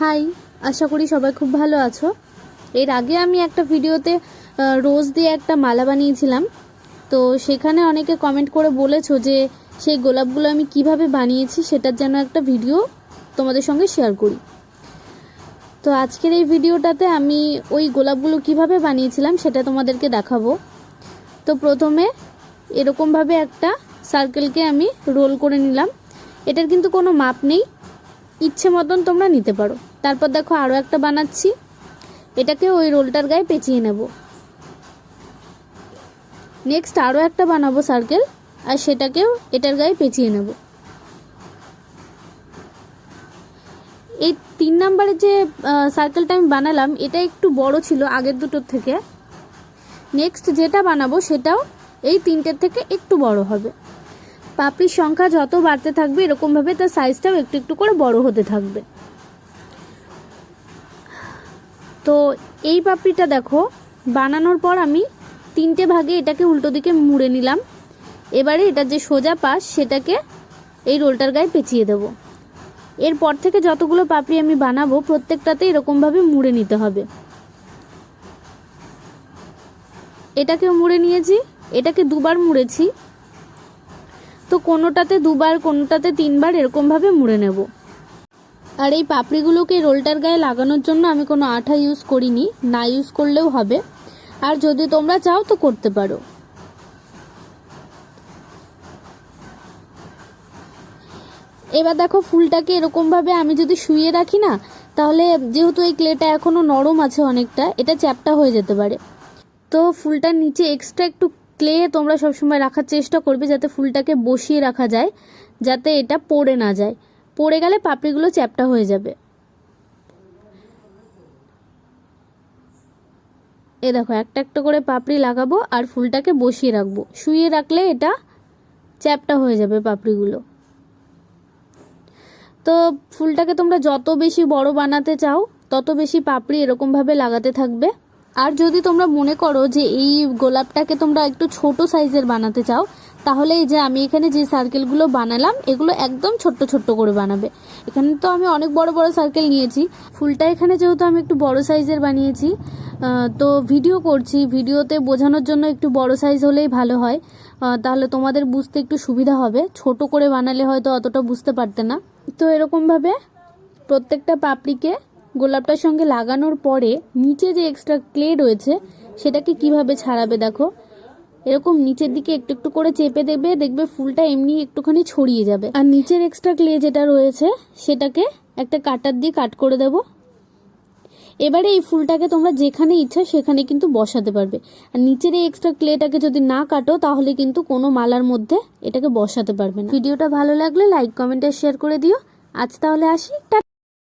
High আশা করি সবাই খুব ভালো আছো। এর আগে আমি একটা ভিডিওতে রোজ দিয়ে একটা মালা বানিয়েছিলাম। তো সেখানে অনেকে কমেন্ট করে বলেছ যে, সেই গোলাপগুলো আমি কীভাবে বানিয়েছি সেটার যেন একটা ভিডিও তোমাদের সঙ্গে শেয়ার করি। তো আজকের এই ভিডিওটাতে আমি ওই গোলাপগুলো কীভাবে বানিয়েছিলাম সেটা তোমাদেরকে দেখাবো। তো প্রথমে এরকমভাবে একটা সার্কেলকে আমি রোল করে নিলাম। এটার কিন্তু কোনো মাপ নেই। ইচ্ছে মতন তোমরা নিতে পারো। তারপর দেখো আরও একটা বানাচ্ছি। এটাকে ওই রোলটার গায়ে পেঁচিয়ে নেব। নেক্সট আরও একটা বানাবো সার্কেল আর সেটাকেও এটার গায়ে পেঁচিয়ে নেব। এই তিন নাম্বারের যে সার্কেলটা আমি বানালাম, এটা একটু বড় ছিল আগের দুটোর থেকে। নেক্সট যেটা বানাবো সেটাও এই তিনটের থেকে একটু বড় হবে। পাপড়ির সংখ্যা যত বাড়তে থাকবে, এরকমভাবে তার সাইজটাও একটু একটু করে বড় হতে থাকবে। তো এই পাপড়িটা দেখো, বানানোর পর আমি তিনটে ভাগে এটাকে উল্টো দিকে মুড়ে নিলাম। এবারে এটার যে সোজা পাশ, সেটাকে এই রোলটার গায়ে পেঁচিয়ে দেব। এরপর থেকে যতগুলো পাপড়ি আমি বানাবো, প্রত্যেকটাতে এরকমভাবে মুড়ে নিতে হবে। এটাকেও মুড়ে নিয়েছি, এটাকে দুবার মুড়েছি। তো কোনোটাতে দুবার, কোনোটাতে তিনবার এরকমভাবে মুড়ে নেব। আর এই পাপড়িগুলোকে রোলটার গায়ে লাগানোর জন্য আমি কোনো আঠা ইউজ করিনি, না ইউজ করলেও হবে। আর যদি তোমরা চাও তো করতে পারো। এবার দেখো ফুলটাকে এরকমভাবে আমি যদি শুয়ে রাখি না, তাহলে যেহেতু এই ক্লেটা এখনও নরম আছে অনেকটা, এটা চ্যাপটা হয়ে যেতে পারে। তো ফুলটার নিচে এক্সট্রা একটু ক্লে তোমরা সবসময় রাখার চেষ্টা করবে যাতে ফুলটাকে বসিয়ে রাখা যায়, যাতে এটা পড়ে না যায়। পড়ে গেলে পাপড়িগুলো চ্যাপটা হয়ে যাবে। এ দেখো, একটা একটা করে পাপড়ি লাগাবো আর ফুলটাকে বসিয়ে রাখব। শুয়ে রাখলে এটা চ্যাপটা হয়ে যাবে পাপড়িগুলো। তো ফুলটাকে তোমরা যত বেশি বড় বানাতে চাও, তত বেশি পাপড়ি এরকমভাবে লাগাতে থাকবে। আর যদি তোমরা মনে করো যে এই গোলাপটাকে তোমরা একটু ছোট সাইজের বানাতে চাও, তাহলে এই যে আমি এখানে যে সার্কেলগুলো বানালাম, এগুলো একদম ছোট্ট ছোট্ট করে বানাবে। এখানে তো আমি অনেক বড় বড় সার্কেল নিয়েছি। ফুলটা এখানে যেহেতু আমি একটু বড় সাইজের বানিয়েছি তো ভিডিও করছি। ভিডিওতে বোঝানোর জন্য একটু বড় সাইজ হলেই ভালো হয়। তাহলে তোমাদের বুঝতে একটু সুবিধা হবে। ছোট করে বানালে হয়তো অতটা বুঝতে পারতে না। তো এরকমভাবে প্রত্যেকটা পাপড়িকে গোলাপটার সঙ্গে লাগানোর পরে নিচে যে এক্সট্রা ক্লে রয়েছে, সেটাকে কীভাবে ছাড়াবে দেখো? এরকম নিচের দিকে একটু একটু করে চেপে দেবে, দেখবে ফুলটা এমনি একটুখানি ছড়িয়ে যাবে। আর নিচের এক্সট্রা ক্লে যেটা রয়েছে, সেটাকে একটা কাটার দিয়ে কাট করে দেব। এবারে এই ফুলটাকে তোমরা যেখানে ইচ্ছা সেখানে কিন্তু বসাতে পারবে। আর নিচের এই এক্সট্রা ক্লেটাকে যদি না কাটো, তাহলে কিন্তু কোনো মালার মধ্যে এটাকে বসাতে পারবে না। ভিডিওটা ভালো লাগলে লাইক কমেন্ট আর শেয়ার করে দিও। আজ তাহলে আসি